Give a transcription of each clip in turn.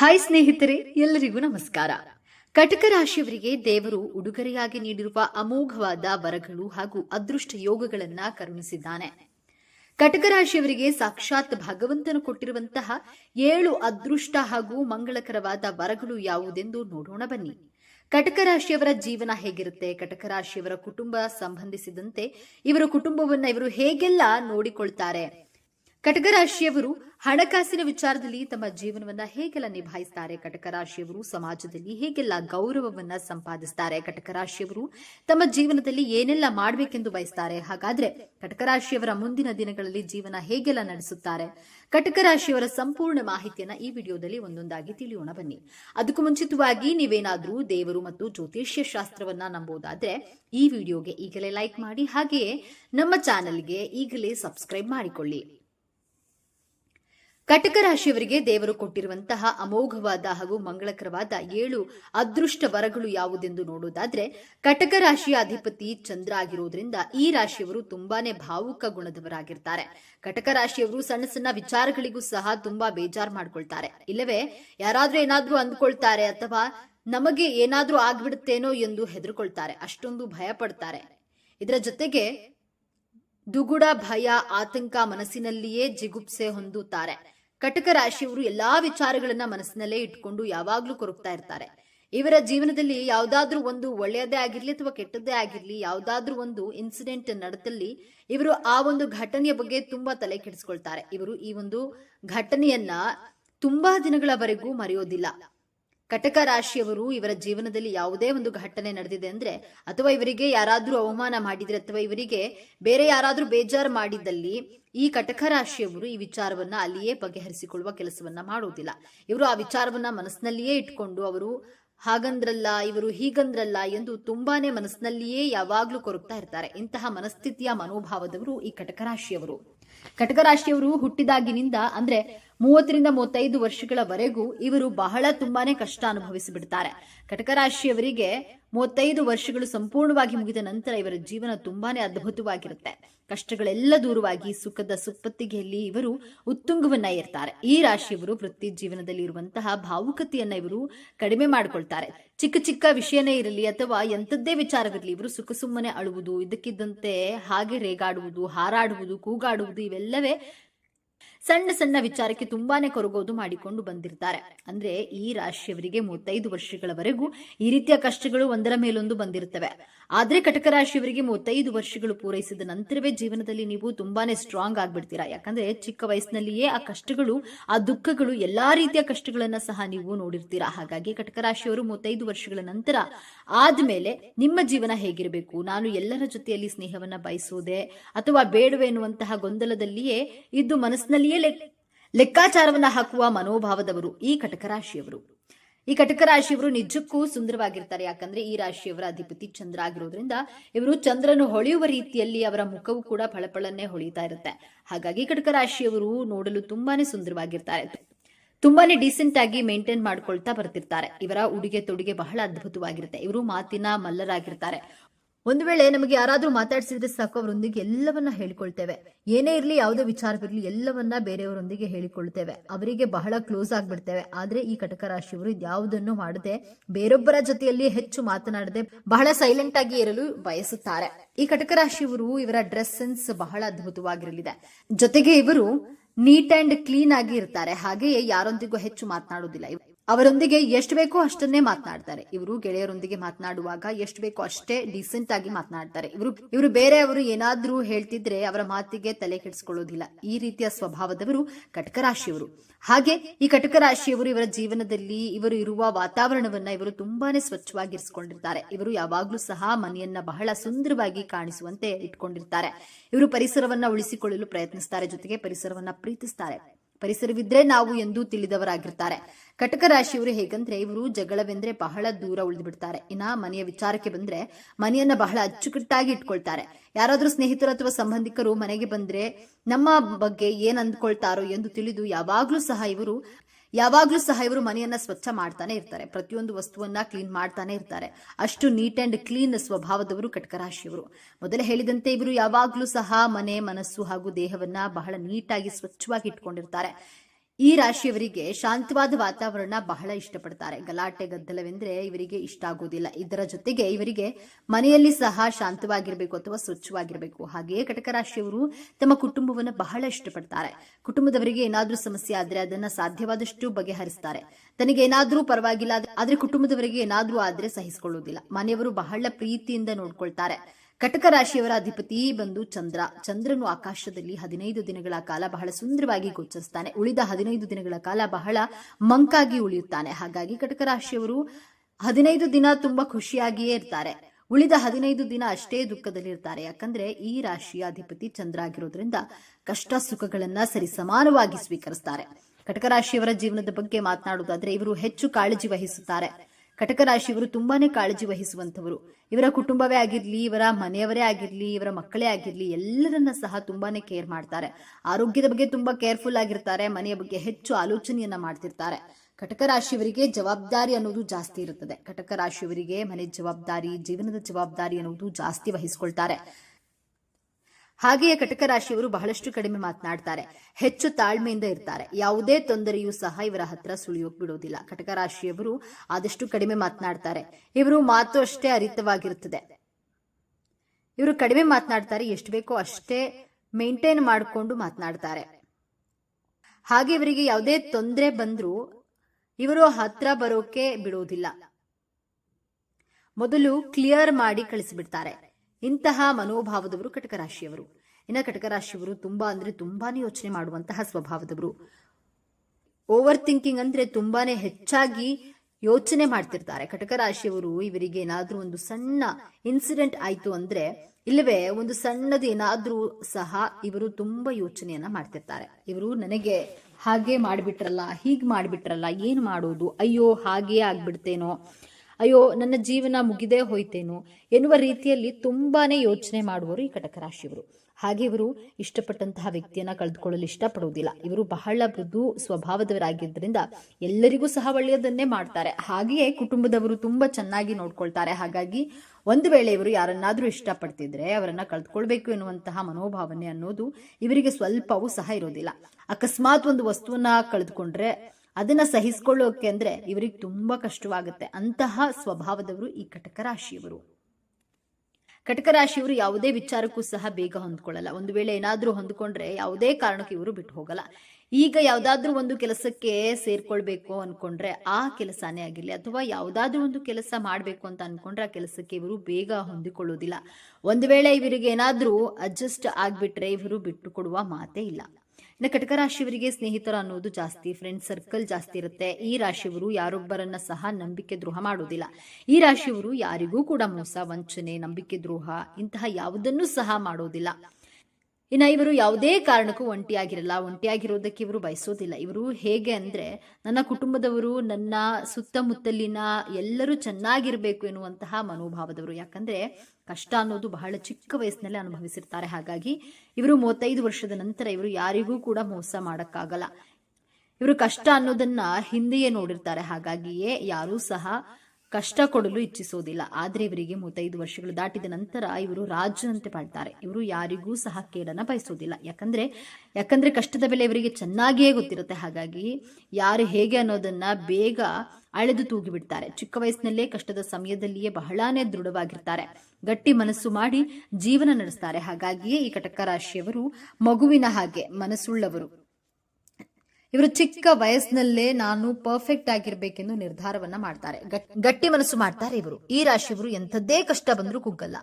Hi ಸ್ನೇಹಿತರೆ, ಎಲ್ಲರಿಗೂ ನಮಸ್ಕಾರ. ಕಟಕ ರಾಶಿಯವರಿಗೆ ದೇವರು ಉಡುಗೊರೆಯಾಗಿ ನೀಡಿರುವ ಅಮೋಘವಾದ ವರಗಳು ಹಾಗೂ ಅದೃಷ್ಟ ಯೋಗಗಳನ್ನ ಕರುಣಿಸಿದ್ದಾನೆ. ಕಟಕ ರಾಶಿಯವರಿಗೆ ಸಾಕ್ಷಾತ್ ಭಗವಂತನು ಕೊಟ್ಟಿರುವಂತಹ ಏಳು ಅದೃಷ್ಟ ಹಾಗೂ ಮಂಗಳಕರವಾದ ವರಗಳು ಯಾವುದೆಂದು ನೋಡೋಣ ಬನ್ನಿ. ಕಟಕ ರಾಶಿಯವರ ಜೀವನ ಹೇಗಿರುತ್ತೆ? ಕಟಕ ರಾಶಿಯವರ ಕುಟುಂಬ ಸಂಬಂಧಿಸಿದಂತೆ ಇವರ ಕುಟುಂಬವನ್ನ ಇವರು ಹೇಗೆಲ್ಲ ನೋಡಿಕೊಳ್ತಾರೆ? ಕಟಕ ರಾಶಿಯವರು ಹಣಕಾಸಿನ ವಿಚಾರದಲ್ಲಿ ತಮ್ಮ ಜೀವನವನ್ನ ಹೇಗೆಲ್ಲ ನಿಭಾಯಿಸ್ತಾರೆ? ಕಟಕ ರಾಶಿಯವರು ಸಮಾಜದಲ್ಲಿ ಹೇಗೆಲ್ಲ ಗೌರವವನ್ನ ಸಂಪಾದಿಸ್ತಾರೆ? ಕಟಕ ರಾಶಿಯವರು ತಮ್ಮ ಜೀವನದಲ್ಲಿ ಏನೆಲ್ಲ ಮಾಡಬೇಕೆಂದು ಬಯಸ್ತಾರೆ? ಹಾಗಾದ್ರೆ ಕಟಕ ರಾಶಿಯವರ ಮುಂದಿನ ದಿನಗಳಲ್ಲಿ ಜೀವನ ಹೇಗೆಲ್ಲ ನಡೆಸುತ್ತಾರೆ? ಕಟಕ ರಾಶಿಯವರ ಸಂಪೂರ್ಣ ಮಾಹಿತಿಯನ್ನ ಈ ವಿಡಿಯೋದಲ್ಲಿ ಒಂದೊಂದಾಗಿ ತಿಳಿಯೋಣ ಬನ್ನಿ. ಅದಕ್ಕೂ ಮುಂಚಿತವಾಗಿ ನೀವೇನಾದ್ರೂ ದೇವರು ಮತ್ತು ಜ್ಯೋತಿಷ್ಯ ಶಾಸ್ತ್ರವನ್ನ ನಂಬೋದಾದ್ರೆ ಈ ವಿಡಿಯೋಗೆ ಈಗಲೇ ಲೈಕ್ ಮಾಡಿ, ಹಾಗೆಯೇ ನಮ್ಮ ಚಾನೆಲ್ಗೆ ಈಗಲೇ ಸಬ್ಸ್ಕ್ರೈಬ್ ಮಾಡಿಕೊಳ್ಳಿ. ಕಟಕ ರಾಶಿಯವರಿಗೆ ದೇವರು ಕೊಟ್ಟಿರುವಂತಹ ಅಮೋಘವಾದ ಹಾಗೂ ಮಂಗಳಕರವಾದ ಏಳು ಅದೃಷ್ಟ ವರಗಳು ಯಾವುದೆಂದು ನೋಡುವುದಾದ್ರೆ ಕಟಕ ರಾಶಿಯ ಅಧಿಪತಿ ಚಂದ್ರ ಆಗಿರೋದ್ರಿಂದ ಈ ರಾಶಿಯವರು ತುಂಬಾನೇ ಭಾವುಕ ಗುಣದವರಾಗಿರ್ತಾರೆ. ಕಟಕ ರಾಶಿಯವರು ಸಣ್ಣ ಸಣ್ಣ ವಿಚಾರಗಳಿಗೂ ಸಹ ತುಂಬಾ ಬೇಜಾರು ಮಾಡ್ಕೊಳ್ತಾರೆ. ಇಲ್ಲವೇ, ಯಾರಾದ್ರೂ ಏನಾದ್ರೂ ಅಂದ್ಕೊಳ್ತಾರೆ ಅಥವಾ ನಮಗೆ ಏನಾದ್ರೂ ಆಗ್ಬಿಡುತ್ತೇನೋ ಎಂದು ಹೆದರ್ಕೊಳ್ತಾರೆ. ಅಷ್ಟೊಂದು ಭಯ ಪಡ್ತಾರೆ. ಇದರ ಜೊತೆಗೆ ದುಗುಡ, ಭಯ, ಆತಂಕ ಮನಸ್ಸಿನಲ್ಲಿಯೇ ಜಿಗುಪ್ಸೆ ಹೊಂದುತ್ತಾರೆ. ಕಟಕ ರಾಶಿಯವರು ಎಲ್ಲಾ ವಿಚಾರಗಳನ್ನ ಮನಸ್ಸಿನಲ್ಲೇ ಇಟ್ಕೊಂಡು ಯಾವಾಗ್ಲೂ ಕೊರಗ್ತಾ ಇರ್ತಾರೆ. ಇವರ ಜೀವನದಲ್ಲಿ ಯಾವ್ದಾದ್ರೂ ಒಂದು ಒಳ್ಳೆಯದೇ ಆಗಿರ್ಲಿ ಅಥವಾ ಕೆಟ್ಟದ್ದೇ ಆಗಿರ್ಲಿ, ಯಾವ್ದಾದ್ರೂ ಒಂದು ಇನ್ಸಿಡೆಂಟ್ ನಡೆದಲ್ಲಿ ಇವರು ಆ ಒಂದು ಘಟನೆಯ ಬಗ್ಗೆ ತುಂಬಾ ತಲೆ ಕೆಡಿಸ್ಕೊಳ್ತಾರೆ. ಇವರು ಈ ಒಂದು ಘಟನೆಯನ್ನ ತುಂಬಾ ದಿನಗಳವರೆಗೂ ಮರೆಯೋದಿಲ್ಲ. ಕಟಕ ರಾಶಿಯವರು ಇವರ ಜೀವನದಲ್ಲಿ ಯಾವುದೇ ಒಂದು ಘಟನೆ ನಡೆದಿದೆ ಅಂದ್ರೆ, ಅಥವಾ ಇವರಿಗೆ ಯಾರಾದ್ರೂ ಅವಮಾನ ಮಾಡಿದ್ರೆ, ಅಥವಾ ಇವರಿಗೆ ಬೇರೆ ಯಾರಾದ್ರೂ ಬೇಜಾರು ಮಾಡಿದ್ದಲ್ಲಿ ಈ ಕಟಕ ರಾಶಿಯವರು ಈ ವಿಚಾರವನ್ನ ಅಲ್ಲಿಯೇ ಬಗೆಹರಿಸಿಕೊಳ್ಳುವ ಕೆಲಸವನ್ನ ಮಾಡುವುದಿಲ್ಲ ಇವರು ಆ ವಿಚಾರವನ್ನ ಮನಸ್ಸಿನಲ್ಲಿಯೇ ಇಟ್ಕೊಂಡು ಅವರು ಹಾಗಂದ್ರಲ್ಲ, ಇವರು ಹೀಗಂದ್ರಲ್ಲ ಎಂದು ತುಂಬಾನೇ ಮನಸ್ಸಿನಲ್ಲಿಯೇ ಯಾವಾಗ್ಲೂ ಕೊರಗ್ತಾ ಇರ್ತಾರೆ. ಇಂತಹ ಮನಸ್ಥಿತಿಯ ಮನೋಭಾವದವರು ಈ ಕಟಕ ರಾಶಿಯವರು. ಕಟಕ ರಾಶಿಯವರು ಹುಟ್ಟಿದಾಗಿನಿಂದ ಅಂದ್ರೆ ಮೂವತ್ತರಿಂದ ಮೂವತ್ತೈದು ವರ್ಷಗಳವರೆಗೂ ಇವರು ಬಹಳ ತುಂಬಾನೇ ಕಷ್ಟ ಅನುಭವಿಸಿ ಬಿಡ್ತಾರೆ ಕಟಕ ರಾಶಿಯವರಿಗೆ ಮೂವತ್ತೈದು ವರ್ಷಗಳು ಸಂಪೂರ್ಣವಾಗಿ ಮುಗಿದ ನಂತರ ಇವರ ಜೀವನ ತುಂಬಾನೇ ಅದ್ಭುತವಾಗಿರುತ್ತೆ. ಕಷ್ಟಗಳೆಲ್ಲ ದೂರವಾಗಿ ಸುಖದ ಸುಪ್ಪತ್ತಿಗೆಯಲ್ಲಿ ಇವರು ಉತ್ತುಂಗವನ್ನ ಇರ್ತಾರೆ ಈ ರಾಶಿಯವರು ವೃತ್ತಿ ಜೀವನದಲ್ಲಿ ಇರುವಂತಹ ಭಾವುಕತೆಯನ್ನ ಇವರು ಕಡಿಮೆ ಮಾಡಿಕೊಳ್ತಾರೆ. ಚಿಕ್ಕ ಚಿಕ್ಕ ವಿಷಯನೇ ಇರಲಿ ಅಥವಾ ಎಂಥದ್ದೇ ವಿಚಾರವಿರಲಿ ಇವರು ಸುಖ ಸುಮ್ಮನೆ ಅಳುವುದು, ಇದಕ್ಕಿದ್ದಂತೆ ಹಾಗೆ ರೇಗಾಡುವುದು, ಹಾರಾಡುವುದು, ಕೂಗಾಡುವುದು ಇವೆಲ್ಲವೇ ಸಣ್ಣ ಸಣ್ಣ ವಿಚಾರಕ್ಕೆ ತುಂಬಾನೇ ಕೊರಗೋದು ಮಾಡಿಕೊಂಡು ಬಂದಿರ್ತಾರೆ. ಅಂದ್ರೆ ಈ ರಾಶಿಯವರಿಗೆ ಮೂವತ್ತೈದು ವರ್ಷಗಳವರೆಗೂ ಈ ರೀತಿಯ ಕಷ್ಟಗಳು ಒಂದರ ಮೇಲೊಂದು ಬಂದಿರುತ್ತವೆ. ಆದ್ರೆ ಕಟಕ ರಾಶಿಯವರಿಗೆ ಮೂವತ್ತೈದು ವರ್ಷಗಳು ಪೂರೈಸಿದ ನಂತರವೇ ಜೀವನದಲ್ಲಿ ನೀವು ತುಂಬಾನೇ ಸ್ಟ್ರಾಂಗ್ ಆಗ್ಬಿಡ್ತೀರಾ. ಯಾಕಂದ್ರೆ ಚಿಕ್ಕ ವಯಸ್ಸಿನಲ್ಲಿಯೇ ಆ ಕಷ್ಟಗಳು, ಆ ದುಃಖಗಳು ಎಲ್ಲಾ ರೀತಿಯ ಕಷ್ಟಗಳನ್ನ ಸಹ ನೀವು ನೋಡಿರ್ತೀರಾ. ಹಾಗಾಗಿ ಕಟಕ ರಾಶಿಯವರು ಮೂವತ್ತೈದು ವರ್ಷಗಳ ನಂತರ ಆದ್ಮೇಲೆ ನಿಮ್ಮ ಜೀವನ ಹೇಗಿರಬೇಕು? ನಾನು ಎಲ್ಲರ ಜೊತೆಯಲ್ಲಿ ಸ್ನೇಹವನ್ನ ಬಯಸುವುದೇ ಅಥವಾ ಬೇಡವೆ ಎನ್ನುವಂತಹ ಗೊಂದಲದಲ್ಲಿಯೇ ಇದ್ದು ಮನಸ್ಸಿನಲ್ಲಿಯೇ ಲೆಕ್- ಲೆಕ್ಕಾಚಾರವನ್ನ ಹಾಕುವ ಮನೋಭಾವದವರು ಈ ಕಟಕ ರಾಶಿಯವರು ಈ ಕಟಕ ರಾಶಿಯವರು ನಿಜಕ್ಕೂ ಸುಂದರವಾಗಿರ್ತಾರೆ. ಯಾಕಂದ್ರೆ ಈ ರಾಶಿಯವರ ಅಧಿಪತಿ ಚಂದ್ರ ಆಗಿರೋದ್ರಿಂದ ಇವರು ಚಂದ್ರನು ಹೊಳೆಯುವ ರೀತಿಯಲ್ಲಿ ಅವರ ಮುಖವು ಕೂಡ ಫಳಫಳನ್ನೇ ಹೊಳಿತಾ ಇರುತ್ತೆ. ಹಾಗಾಗಿ ಕಟಕ ರಾಶಿಯವರು ನೋಡಲು ತುಂಬಾನೇ ಸುಂದರವಾಗಿರ್ತಾರೆ. ತುಂಬಾನೇ ಡೀಸೆಂಟ್ ಆಗಿ ಮೇಂಟೈನ್ ಮಾಡ್ಕೊಳ್ತಾ ಬರ್ತಿರ್ತಾರೆ. ಇವರ ಉಡುಗೆ ತೊಡುಗೆ ಬಹಳ ಅದ್ಭುತವಾಗಿರುತ್ತೆ. ಇವರು ಮಾತಿನ ಮಲ್ಲರಾಗಿರ್ತಾರೆ. ಒಂದು ವೇಳೆ ನಮಗೆ ಯಾರಾದ್ರೂ ಮಾತಾಡ್ಸಿದ್ರೆ ಸಾಕು, ಅವರೊಂದಿಗೆ ಎಲ್ಲವನ್ನ ಹೇಳಿಕೊಳ್ತೇವೆ. ಏನೇ ಇರಲಿ, ಯಾವುದೇ ವಿಚಾರವಿರಲಿ, ಎಲ್ಲವನ್ನ ಬೇರೆಯವರೊಂದಿಗೆ ಹೇಳಿಕೊಳ್ತೇವೆ. ಅವರಿಗೆ ಬಹಳ ಕ್ಲೋಸ್ ಆಗ್ಬಿಡ್ತೇವೆ. ಆದ್ರೆ ಈ ಕಟಕ ರಾಶಿಯವರು ಯಾವುದನ್ನು ಮಾಡದೆ, ಬೇರೊಬ್ಬರ ಜೊತೆಯಲ್ಲಿ ಹೆಚ್ಚು ಮಾತನಾಡದೆ, ಬಹಳ ಸೈಲೆಂಟ್ ಆಗಿ ಇರಲು ಬಯಸುತ್ತಾರೆ. ಈ ಕಟಕ ರಾಶಿಯವರು ಇವರ ಡ್ರೆಸ್ ಸೆನ್ಸ್ ಬಹಳ ಅದ್ಭುತವಾಗಿರಲಿದೆ. ಜೊತೆಗೆ ಇವರು ನೀಟ್ ಅಂಡ್ ಕ್ಲೀನ್ ಆಗಿ ಇರ್ತಾರೆ. ಹಾಗೆಯೇ ಯಾರೊಂದಿಗೂ ಹೆಚ್ಚು ಮಾತನಾಡುವುದಿಲ್ಲ. ಅವರೊಂದಿಗೆ ಎಷ್ಟು ಬೇಕೋ ಅಷ್ಟನ್ನೇ ಮಾತನಾಡ್ತಾರೆ. ಇವರು ಗೆಳೆಯರೊಂದಿಗೆ ಮಾತನಾಡುವಾಗ ಎಷ್ಟು ಬೇಕೋ ಅಷ್ಟೇ ಡೀಸೆಂಟ್ ಆಗಿ ಮಾತನಾಡ್ತಾರೆ. ಇವರು ಇವರು ಬೇರೆಯವರು ಏನಾದ್ರೂ ಹೇಳ್ತಿದ್ರೆ ಅವರ ಮಾತಿಗೆ ತಲೆ ಕೆಡಿಸ್ಕೊಳ್ಳೋದಿಲ್ಲ. ಈ ರೀತಿಯ ಸ್ವಭಾವದವರು ಕಟಕ ರಾಶಿಯವರು ಹಾಗೆ ಈ ಕಟಕ ರಾಶಿಯವರು ಇವರ ಜೀವನದಲ್ಲಿ ಇವರು ಇರುವ ವಾತಾವರಣವನ್ನ ಇವರು ತುಂಬಾನೇ ಸ್ವಚ್ಛವಾಗಿರಿಸಿಕೊಂಡಿರ್ತಾರೆ. ಇವರು ಯಾವಾಗ್ಲೂ ಸಹ ಮನೆಯನ್ನ ಬಹಳ ಸುಂದರವಾಗಿ ಕಾಣಿಸುವಂತೆ ಇಟ್ಕೊಂಡಿರ್ತಾರೆ. ಇವರು ಪರಿಸರವನ್ನ ಉಳಿಸಿಕೊಳ್ಳಲು ಪ್ರಯತ್ನಿಸ್ತಾರೆ, ಜೊತೆಗೆ ಪರಿಸರವನ್ನ ಪ್ರೀತಿಸ್ತಾರೆ. ಪರಿಸರವಿದ್ರೆ ನಾವು ಎಂದು ತಿಳಿದವರಾಗಿರ್ತಾರೆ. ಕಟಕ ರಾಶಿಯವರು ಹೇಗಂದ್ರೆ ಇವರು ಜಗಳವೆಂದ್ರೆ ಬಹಳ ದೂರ ಉಳಿದು ಬಿಡ್ತಾರೆ ಇನ್ನ ಮನೆಯ ವಿಚಾರಕ್ಕೆ ಬಂದ್ರೆ ಮನೆಯನ್ನ ಬಹಳ ಅಚ್ಚುಕಟ್ಟಾಗಿ ಇಟ್ಕೊಳ್ತಾರೆ. ಯಾರಾದ್ರೂ ಸ್ನೇಹಿತರು ಅಥವಾ ಸಂಬಂಧಿಕರು ಮನೆಗೆ ಬಂದ್ರೆ ನಮ್ಮ ಬಗ್ಗೆ ಏನ್ ಅಂದ್ಕೊಳ್ತಾರೋ ಎಂದು ತಿಳಿದು ಯಾವಾಗ್ಲೂ ಸಹ ಇವರು ಯಾವಾಗ್ಲೂ ಸಹ ಇವರು ಮನೆಯನ್ನ ಸ್ವಚ್ಛ ಮಾಡ್ತಾನೆ ಇರ್ತಾರೆ. ಪ್ರತಿಯೊಂದು ವಸ್ತುವನ್ನ ಕ್ಲೀನ್ ಮಾಡ್ತಾನೆ ಇರ್ತಾರೆ. ಅಷ್ಟು ನೀಟ್ ಅಂಡ್ ಕ್ಲೀನ್ ಸ್ವಭಾವದವರು ಕಟಕರಾಶಿಯವರು. ಮೊದಲೇ ಹೇಳಿದಂತೆ ಇವರು ಯಾವಾಗ್ಲೂ ಸಹ ಮನೆ, ಮನಸ್ಸು ಹಾಗೂ ದೇಹವನ್ನ ಬಹಳ ನೀಟಾಗಿ ಸ್ವಚ್ಛವಾಗಿ ಇಟ್ಕೊಂಡಿರ್ತಾರೆ. ಈ ರಾಶಿಯವರಿಗೆ ಶಾಂತವಾದ ವಾತಾವರಣ ಬಹಳ ಇಷ್ಟಪಡ್ತಾರೆ. ಗಲಾಟೆ, ಗದ್ದಲವೆಂದ್ರೆ ಇವರಿಗೆ ಇಷ್ಟ ಆಗೋದಿಲ್ಲ. ಇದರ ಜೊತೆಗೆ ಇವರಿಗೆ ಮನೆಯಲ್ಲಿ ಸಹ ಶಾಂತವಾಗಿರಬೇಕು ಅಥವಾ ಸ್ವಚ್ಛವಾಗಿರಬೇಕು. ಹಾಗೆಯೇ ಕಟಕ ರಾಶಿಯವರು ತಮ್ಮ ಕುಟುಂಬವನ್ನು ಬಹಳ ಇಷ್ಟಪಡ್ತಾರೆ. ಕುಟುಂಬದವರಿಗೆ ಏನಾದ್ರೂ ಸಮಸ್ಯೆ ಆದ್ರೆ ಅದನ್ನ ಸಾಧ್ಯವಾದಷ್ಟು ಬಗೆಹರಿಸ್ತಾರೆ. ತನಗೆ ಏನಾದ್ರೂ ಪರವಾಗಿಲ್ಲ ಆದ್ರೆ ಕುಟುಂಬದವರಿಗೆ ಏನಾದ್ರೂ ಆದ್ರೆ ಸಹಿಸಿಕೊಳ್ಳುವುದಿಲ್ಲ. ಮನೆಯವರು ಬಹಳ ಪ್ರೀತಿಯಿಂದ ನೋಡ್ಕೊಳ್ತಾರೆ. ಕಟಕ ರಾಶಿಯವರ ಅಧಿಪತಿ ಬಂದು ಚಂದ್ರ. ಚಂದ್ರನು ಆಕಾಶದಲ್ಲಿ ಹದಿನೈದು ದಿನಗಳ ಕಾಲ ಬಹಳ ಸುಂದರವಾಗಿ ಗೋಚರಿಸ್ತಾನೆ ಉಳಿದ ಹದಿನೈದು ದಿನಗಳ ಕಾಲ ಬಹಳ ಮಂಕಾಗಿ ಉಳಿಯುತ್ತಾನೆ. ಹಾಗಾಗಿ ಕಟಕ ರಾಶಿಯವರು ಹದಿನೈದು ದಿನ ತುಂಬಾ ಖುಷಿಯಾಗಿಯೇ ಇರ್ತಾರೆ. ಉಳಿದ ಹದಿನೈದು ದಿನ ಅಷ್ಟೇ ದುಃಖದಲ್ಲಿರ್ತಾರೆ ಯಾಕಂದ್ರೆ ಈ ರಾಶಿಯ ಅಧಿಪತಿ ಚಂದ್ರ ಆಗಿರೋದ್ರಿಂದ ಕಷ್ಟ ಸುಖಗಳನ್ನ ಸರಿ ಸಮಾನವಾಗಿ ಸ್ವೀಕರಿಸ್ತಾರೆ. ಕಟಕ ರಾಶಿಯವರ ಜೀವನದ ಬಗ್ಗೆ ಮಾತನಾಡುವುದಾದ್ರೆ ಇವರು ಹೆಚ್ಚು ಕಾಳಜಿ ವಹಿಸುತ್ತಾರೆ. ಕಟಕ ರಾಶಿಯವರು ತುಂಬಾನೇ ಕಾಳಜಿ ವಹಿಸುವಂತವರು ಇವರ ಕುಟುಂಬವೇ ಆಗಿರಲಿ, ಇವರ ಮನೆಯವರೇ ಆಗಿರಲಿ, ಇವರ ಮಕ್ಕಳೇ ಆಗಿರಲಿ, ಎಲ್ಲರನ್ನ ಸಹ ತುಂಬಾನೇ ಕೇರ್ ಮಾಡ್ತಾರೆ. ಆರೋಗ್ಯದ ಬಗ್ಗೆ ತುಂಬಾ ಕೇರ್ಫುಲ್ ಆಗಿರ್ತಾರೆ, ಮನೆಯ ಬಗ್ಗೆ ಹೆಚ್ಚು ಆಲೋಚನೆಯನ್ನ ಮಾಡ್ತಿರ್ತಾರೆ. ಕಟಕ ರಾಶಿಯವರಿಗೆ ಜವಾಬ್ದಾರಿ ಅನ್ನೋದು ಜಾಸ್ತಿ ಇರುತ್ತದೆ. ಕಟಕ ರಾಶಿಯವರಿಗೆ ಮನೆ ಜವಾಬ್ದಾರಿ, ಜೀವನದ ಜವಾಬ್ದಾರಿ ಅನ್ನೋದು ಜಾಸ್ತಿ ವಹಿಸ್ಕೊಳ್ತಾರೆ. ಹಾಗೆಯೇ ಕಟಕ ರಾಶಿಯವರು ಬಹಳಷ್ಟು ಕಡಿಮೆ ಮಾತನಾಡ್ತಾರೆ. ಹೆಚ್ಚು ತಾಳ್ಮೆಯಿಂದ ಇರ್ತಾರೆ. ಯಾವುದೇ ತೊಂದರೆಯೂ ಸಹ ಇವರ ಹತ್ರ ಸುಳಿಯೋಕ್ ಬಿಡೋದಿಲ್ಲ ಕಟಕ ರಾಶಿಯವರು ಆದಷ್ಟು ಕಡಿಮೆ ಮಾತನಾಡ್ತಾರೆ. ಇವರು ಮಾತು ಅಷ್ಟೇ ಅರಿತವಾಗಿರುತ್ತದೆ. ಇವರು ಕಡಿಮೆ ಮಾತನಾಡ್ತಾರೆ, ಎಷ್ಟು ಬೇಕೋ ಅಷ್ಟೇ ಮೇಂಟೈನ್ ಮಾಡಿಕೊಂಡು ಮಾತನಾಡ್ತಾರೆ. ಹಾಗೆ ಇವರಿಗೆ ಯಾವುದೇ ತೊಂದರೆ ಬಂದ್ರೂ ಇವರು ಹತ್ರ ಬರೋಕೆ ಬಿಡೋದಿಲ್ಲ. ಮೊದಲು ಕ್ಲಿಯರ್ ಮಾಡಿ ಕಳಿಸಿಬಿಡ್ತಾರೆ. ಇಂತಹ ಮನೋಭಾವದವರು ಕಟಕ ರಾಶಿಯವರು ಇನ್ನು ಕಟಕ ರಾಶಿಯವರು ತುಂಬಾ ಅಂದ್ರೆ ತುಂಬಾನೇ ಯೋಚನೆ ಮಾಡುವಂತಹ ಸ್ವಭಾವದವರು. ಓವರ್ ಥಿಂಕಿಂಗ್ ಅಂದ್ರೆ ತುಂಬಾನೇ ಹೆಚ್ಚಾಗಿ ಯೋಚನೆ ಮಾಡ್ತಿರ್ತಾರೆ. ಕಟಕ ರಾಶಿಯವರು ಇವರಿಗೆ ಏನಾದ್ರೂ ಒಂದು ಸಣ್ಣ ಇನ್ಸಿಡೆಂಟ್ ಆಯ್ತು ಅಂದ್ರೆ ಇಲ್ಲವೇ ಒಂದು ಸಣ್ಣದು ಏನಾದ್ರೂ ಸಹ ಇವರು ತುಂಬಾ ಯೋಚನೆಯನ್ನ ಮಾಡ್ತಿರ್ತಾರೆ. ಇವರು ನನಗೆ ಹಾಗೆ ಮಾಡಿಬಿಟ್ರಲ್ಲ, ಹೀಗೆ ಮಾಡಿಬಿಟ್ರಲ್ಲ, ಏನು ಮಾಡೋದು, ಅಯ್ಯೋ ಹಾಗೆ ಆಗ್ಬಿಡ್ತೇನೋ ಅಯ್ಯೋ, ನನ್ನ ಜೀವನ ಮುಗಿದೇ ಹೋಯ್ತೇನೋ ಎನ್ನುವ ರೀತಿಯಲ್ಲಿ ತುಂಬಾನೇ ಯೋಚನೆ ಮಾಡುವವರು ಈ ಕಟಕ ರಾಶಿಯವರು. ಹಾಗೆ ಇವರು ಇಷ್ಟಪಟ್ಟಂತಹ ವ್ಯಕ್ತಿಯನ್ನ ಕಳೆದುಕೊಳ್ಳಲು ಇಷ್ಟಪಡುವುದಿಲ್ಲ. ಇವರು ಬಹಳ ಮೃದು ಸ್ವಭಾವದವರಾಗಿದ್ದರಿಂದ ಎಲ್ಲರಿಗೂ ಸಹ ಒಳ್ಳೆಯದನ್ನೇ ಮಾಡ್ತಾರೆ. ಹಾಗೆಯೇ ಕುಟುಂಬದವರು ತುಂಬಾ ಚೆನ್ನಾಗಿ ನೋಡ್ಕೊಳ್ತಾರೆ. ಹಾಗಾಗಿ ಒಂದು ವೇಳೆ ಇವರು ಯಾರನ್ನಾದ್ರೂ ಇಷ್ಟಪಡ್ತಿದ್ರೆ ಅವರನ್ನ ಕಳೆದುಕೊಳ್ಬೇಕು ಎನ್ನುವಂತಹ ಮನೋಭಾವನೆ ಅನ್ನೋದು ಇವರಿಗೆ ಸ್ವಲ್ಪವೂ ಸಹ ಇರೋದಿಲ್ಲ. ಅಕಸ್ಮಾತ್ ಒಂದು ವಸ್ತುವನ್ನ ಕಳೆದುಕೊಂಡ್ರೆ ಅದನ್ನ ಸಹಿಸ್ಕೊಳ್ಳೋಕೆ ಅಂದ್ರೆ ಇವರಿಗೆ ತುಂಬಾ ಕಷ್ಟವಾಗುತ್ತೆ. ಅಂತಹ ಸ್ವಭಾವದವರು ಈ ಕಟಕ ರಾಶಿಯವರು. ಕಟಕ ರಾಶಿಯವರು ಯಾವುದೇ ವಿಚಾರಕ್ಕೂ ಸಹ ಬೇಗ ಹೊಂದ್ಕೊಳ್ಳಲ್ಲ. ಒಂದು ವೇಳೆ ಏನಾದರೂ ಹೊಂದ್ಕೊಂಡ್ರೆ ಯಾವುದೇ ಕಾರಣಕ್ಕೆ ಇವರು ಬಿಟ್ಟು ಹೋಗಲ್ಲ. ಈಗ ಯಾವುದಾದ್ರೂ ಒಂದು ಕೆಲಸಕ್ಕೆ ಸೇರ್ಕೊಳ್ಬೇಕು ಅನ್ಕೊಂಡ್ರೆ ಆ ಕೆಲಸನೇ ಆಗಿರಲಿ, ಅಥವಾ ಯಾವುದಾದ್ರೂ ಒಂದು ಕೆಲಸ ಮಾಡಬೇಕು ಅಂತ ಅನ್ಕೊಂಡ್ರೆ ಆ ಕೆಲಸಕ್ಕೆ ಇವರು ಬೇಗ ಹೊಂದಿಕೊಳ್ಳೋದಿಲ್ಲ. ಒಂದು ವೇಳೆ ಇವರಿಗೆ ಏನಾದರೂ ಅಡ್ಜಸ್ಟ್ ಆಗ್ಬಿಟ್ರೆ ಇವರು ಬಿಟ್ಟು ಕೊಡುವ ಮಾತೇ ಇಲ್ಲ. ಇನ್ನು ಕಟಕ ರಾಶಿಯವರಿಗೆ ಸ್ನೇಹಿತರು ಅನ್ನೋದು ಜಾಸ್ತಿ ಫ್ರೆಂಡ್ ಸರ್ಕಲ್ ಜಾಸ್ತಿ ಇರುತ್ತೆ. ಈ ರಾಶಿಯವರು ಯಾರೊಬ್ಬರನ್ನ ಸಹ ನಂಬಿಕೆ ದ್ರೋಹ ಮಾಡೋದಿಲ್ಲ. ಈ ರಾಶಿಯವರು ಯಾರಿಗೂ ಕೂಡ ಮೋಸ, ವಂಚನೆ, ನಂಬಿಕೆ ದ್ರೋಹ ಇಂತಹ ಯಾವುದನ್ನು ಸಹ ಮಾಡೋದಿಲ್ಲ. ಇನ್ನು ಇವರು ಯಾವುದೇ ಕಾರಣಕ್ಕೂ ಒಂಟಿಯಾಗಿರಲ್ಲ. ಒಂಟಿಯಾಗಿರೋದಕ್ಕೆ ಇವರು ಬಯಸೋದಿಲ್ಲ. ಇವರು ಹೇಗೆ ಅಂದ್ರೆ, ನನ್ನ ಕುಟುಂಬದವರು, ನನ್ನ ಸುತ್ತಮುತ್ತಲಿನ ಎಲ್ಲರೂ ಚೆನ್ನಾಗಿರಬೇಕು ಎನ್ನುವಂತಹ ಮನೋಭಾವದವರು. ಯಾಕಂದ್ರೆ, ಕಷ್ಟ ಅನ್ನೋದು ಬಹಳ ಚಿಕ್ಕ ವಯಸ್ಸಿನಲ್ಲಿ ಅನುಭವಿಸಿರ್ತಾರೆ. ಹಾಗಾಗಿ, ಇವರು ಮೂವತ್ತೈದು ವರ್ಷದ ನಂತರ ಇವರು ಯಾರಿಗೂ ಕೂಡ ಮೋಸ ಮಾಡೋಕ್ಕಾಗಲ್ಲ. ಇವರು ಕಷ್ಟ ಅನ್ನೋದನ್ನ ಹಿಂದೆಯೇ ನೋಡಿರ್ತಾರೆ. ಹಾಗಾಗಿಯೇ ಯಾರೂ ಸಹ ಕಷ್ಟ ಕೊಡಲು ಇಚ್ಛಿಸೋದಿಲ್ಲ. ಆದರೆ ಇವರಿಗೆ ಮೂವತ್ತೈದು ವರ್ಷಗಳು ದಾಟಿದ ನಂತರ ಇವರು ರಾಜನಂತೆ ಬಾಳ್ತಾರೆ. ಇವರು ಯಾರಿಗೂ ಸಹ ಕೇಡನ್ನು ಬಯಸೋದಿಲ್ಲ. ಯಾಕಂದ್ರೆ ಯಾಕಂದ್ರೆ ಕಷ್ಟದ ಬೆಲೆ ಇವರಿಗೆ ಚೆನ್ನಾಗಿಯೇ ಗೊತ್ತಿರುತ್ತೆ. ಹಾಗಾಗಿ ಯಾರು ಹೇಗೆ ಅನ್ನೋದನ್ನ ಬೇಗ ಅಳೆದು ತೂಗಿ ಬಿಡ್ತಾರೆ ಚಿಕ್ಕ ವಯಸ್ಸಿನಲ್ಲೇ ಕಷ್ಟದ ಸಮಯದಲ್ಲಿಯೇ ಬಹಳಾನೇ ದೃಢವಾಗಿರ್ತಾರೆ. ಗಟ್ಟಿ ಮನಸ್ಸು ಮಾಡಿ ಜೀವನ ನಡೆಸ್ತಾರೆ. ಹಾಗಾಗಿಯೇ ಈ ಕಟಕ ರಾಶಿಯವರು ಮಗುವಿನ ಹಾಗೆ ಮನಸ್ಸುಳ್ಳವರು. ಇವರು ಚಿಕ್ಕ ವಯಸ್ಸಿನಲ್ಲೇ ನಾನು ಪರ್ಫೆಕ್ಟ್ ಆಗಿರ್ಬೇಕೆಂದು ನಿರ್ಧಾರವನ್ನ ಮಾಡ್ತಾರೆ. ಗಟ್- ಗಟ್ಟಿ ಮನಸ್ಸು ಮಾಡ್ತಾರೆ ಇವರು. ಈ ರಾಶಿಯವರು ಎಂಥದ್ದೇ ಕಷ್ಟ ಬಂದರೂ ಕುಗ್ಗಲ್ಲ.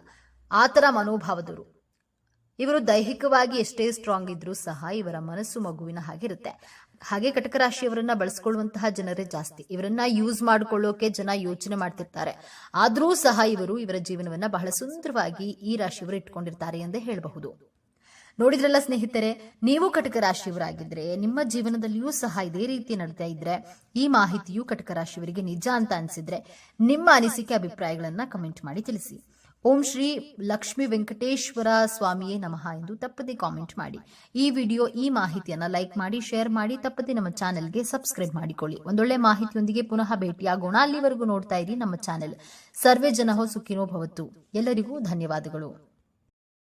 ಆತರ ಮನೋಭಾವದವರು. ಇವರು ದೈಹಿಕವಾಗಿ ಎಷ್ಟೇ ಸ್ಟ್ರಾಂಗ್ ಇದ್ರೂ ಸಹ ಇವರ ಮನಸ್ಸು ಮಗುವಿನ ಹಾಗಿರುತ್ತೆ ಹಾಗೆ ಕಟಕ ರಾಶಿಯವರನ್ನ ಬಳಸ್ಕೊಳ್ಳುವಂತಹ ಜನರೇ ಜಾಸ್ತಿ. ಇವರನ್ನ ಯೂಸ್ ಮಾಡ್ಕೊಳ್ಳೋಕೆ ಜನ ಯೋಚನೆ ಮಾಡ್ತಿರ್ತಾರೆ. ಆದ್ರೂ ಸಹ ಇವರು ಇವರ ಜೀವನವನ್ನ ಬಹಳ ಸುಂದರವಾಗಿ ಈ ರಾಶಿಯವರು ಇಟ್ಕೊಂಡಿರ್ತಾರೆ ಎಂದೇ ಹೇಳಬಹುದು. ನೋಡಿದ್ರಲ್ಲ ಸ್ನೇಹಿತರೆ, ನೀವು ಕಟಕ ರಾಶಿಯವರಾಗಿದ್ರೆ ನಿಮ್ಮ ಜೀವನದಲ್ಲಿಯೂ ಸಹ ಇದೇ ರೀತಿ ನಡೀತಾ ಇದ್ರೆ, ಈ ಮಾಹಿತಿಯು ಕಟಕ ರಾಶಿಯವರಿಗೆ ನಿಜ ಅಂತ ಅನಿಸಿದ್ರೆ, ನಿಮ್ಮ ಅನಿಸಿಕೆ ಅಭಿಪ್ರಾಯಗಳನ್ನ ಕಮೆಂಟ್ ಮಾಡಿ ತಿಳಿಸಿ. ಓಂ ಶ್ರೀ ಲಕ್ಷ್ಮೀ ವೆಂಕಟೇಶ್ವರ ಸ್ವಾಮಿಯೇ ನಮಃ ಎಂದು ತಪ್ಪದೆ ಕಾಮೆಂಟ್ ಮಾಡಿ. ಈ ವಿಡಿಯೋ, ಈ ಮಾಹಿತಿಯನ್ನ ಲೈಕ್ ಮಾಡಿ, ಶೇರ್ ಮಾಡಿ, ತಪ್ಪದೆ ನಮ್ಮ ಚಾನೆಲ್ಗೆ ಸಬ್ಸ್ಕ್ರೈಬ್ ಮಾಡಿಕೊಳ್ಳಿ. ಒಂದೊಳ್ಳೆ ಮಾಹಿತಿಯೊಂದಿಗೆ ಪುನಃ ಭೇಟಿಯಾಗೋಣ. ಅಲ್ಲಿವರೆಗೂ ನೋಡ್ತಾ ಇರಿ ನಮ್ಮ ಚಾನೆಲ್. ಸರ್ವೇ ಜನಹೋ ಸುಖಿನೋ ಭವತ್ತು. ಎಲ್ಲರಿಗೂ ಧನ್ಯವಾದಗಳು.